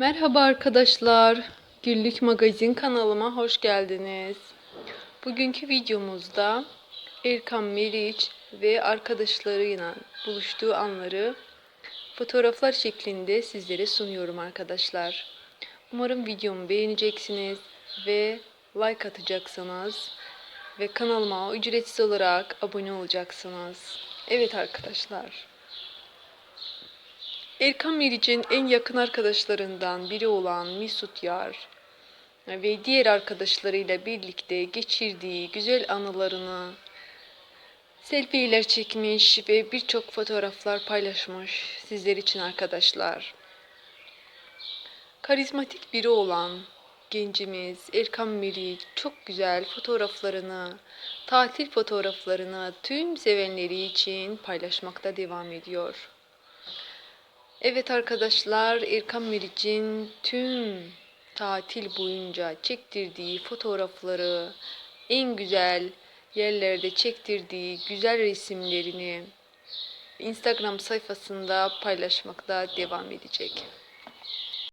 Merhaba arkadaşlar. Güllük Magazin kanalıma hoş geldiniz. Bugünkü videomuzda Erkan Meriç ve arkadaşlarıyla buluştuğu anları fotoğraflar şeklinde sizlere sunuyorum arkadaşlar. Umarım videomu beğeneceksiniz ve like atacaksınız ve kanalıma ücretsiz olarak abone olacaksınız. Evet arkadaşlar. Erkan Meriç'in en yakın arkadaşlarından biri olan Mesut Yar ve diğer arkadaşlarıyla birlikte geçirdiği güzel anılarını selfie'ler çekmiş ve birçok fotoğraflar paylaşmış sizler için arkadaşlar. Karizmatik biri olan gencimiz Erkan Meriç çok güzel fotoğraflarını, tatil fotoğraflarını tüm sevenleri için paylaşmakta devam ediyor. Evet arkadaşlar Erkan Meriç'in tüm tatil boyunca çektirdiği fotoğrafları, en güzel yerlerde çektirdiği güzel resimlerini Instagram sayfasında paylaşmakta devam edecek.